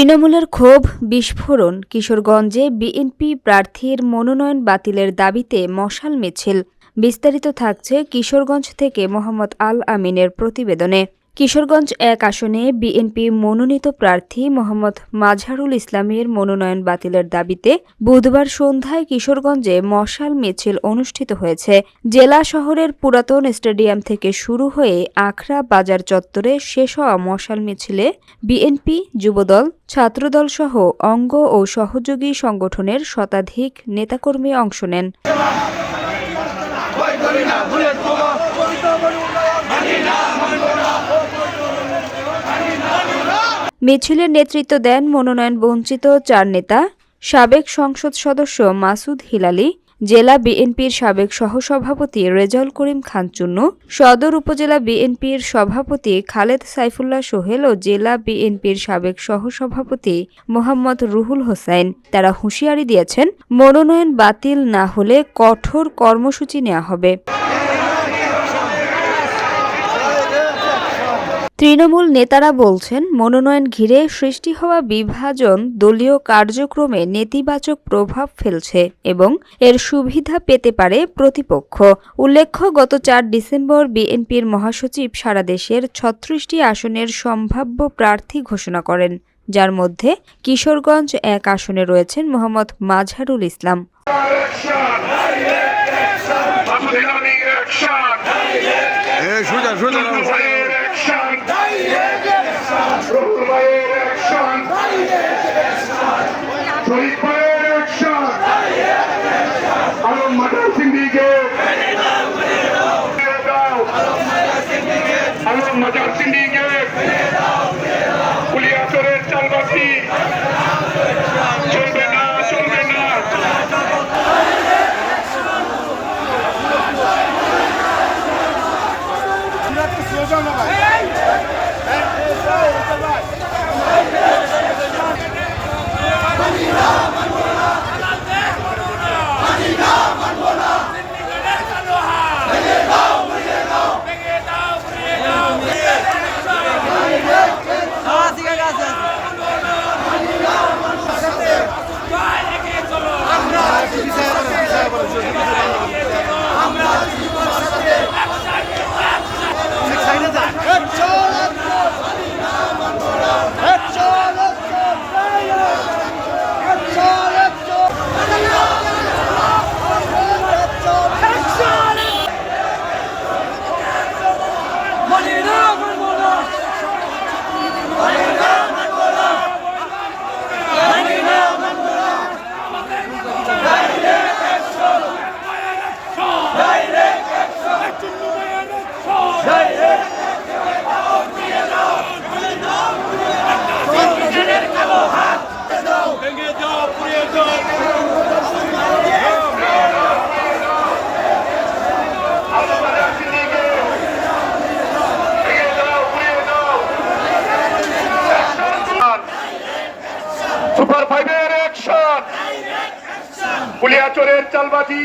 তৃণমূলের ক্ষোভ, বিস্ফোরণ কিশোরগঞ্জে বিএনপি প্রার্থীর মনোনয়ন বাতিলের দাবিতে মশাল মিছিল। বিস্তারিত থাকছে কিশোরগঞ্জ থেকে মোহাম্মদ আল আমিনের প্রতিবেদনে। কিশোরগঞ্জ এক আসনে বিএনপি মনোনীত প্রার্থী মোহাম্মদ মাঝহারুল ইসলামের মনোনয়ন বাতিলের দাবিতে বুধবার সন্ধ্যায় কিশোরগঞ্জে মশাল মিছিল অনুষ্ঠিত হয়েছে। জেলা শহরের পুরাতন স্টেডিয়াম থেকে শুরু হয়ে আখড়া বাজার চত্বরে শেষ হওয়া মশাল মিছিলে বিএনপি, যুবদল, ছাত্রদল সহ অঙ্গ ও সহযোগী সংগঠনের শতাধিক নেতাকর্মী অংশ নেন। মিছিলের নেতৃত্ব দেন মনোনয়ন বঞ্চিত চার নেতা, সাবেক সংসদ সদস্য মাসুদ হিলালি, জেলা বিএনপির সাবেক সহসভাপতি রেজাউল করিম খান চুন্নু, সদর উপজেলা বিএনপির সভাপতি খালেদ সাইফুল্লাহ সোহেল ও জেলা বিএনপির সাবেক সহসভাপতি মোহাম্মদ রুহুল হোসাইন। তারা হুঁশিয়ারি দিয়েছেন, মনোনয়ন বাতিল না হলে কঠোর কর্মসূচি নেওয়া হবে। তৃণমূল নেতারা বলছেন, মনোনয়ন ঘিরে সৃষ্টি হওয়া বিভাজন দলীয় কার্যক্রমে নেতিবাচক প্রভাব ফেলছে এবং এর সুবিধা পেতে পারে প্রতিপক্ষ। উল্লেখ্য, গত চার ডিসেম্বর বিএনপির মহাসচিব সারা দেশের ছত্রিশটি আসনের সম্ভাব্য প্রার্থী ঘোষণা করেন। যার মধ্যে কিশোরগঞ্জ এক আসনে রয়েছেন মোহাম্মদ মাঝহারুল ইসলাম। শহীদ ভাইয়ের action! Alam mother সিন্ডিকে। Alam mother সিন্ডিকে কুলিয়াচরের চালবাজি।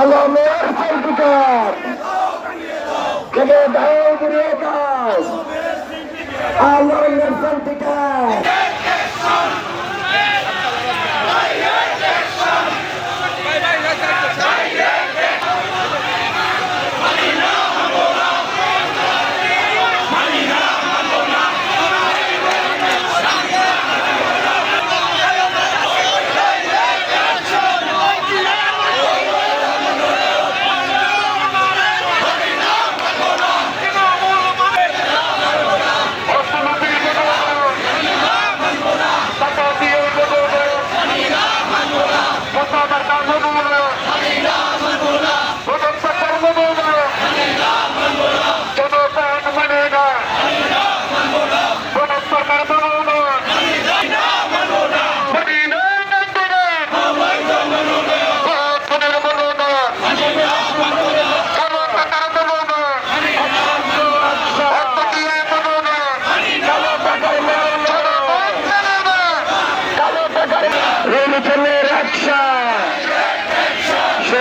আলমের সার্টিকার কেটে দাও ঘুরিয়ে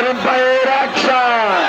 Empire Action!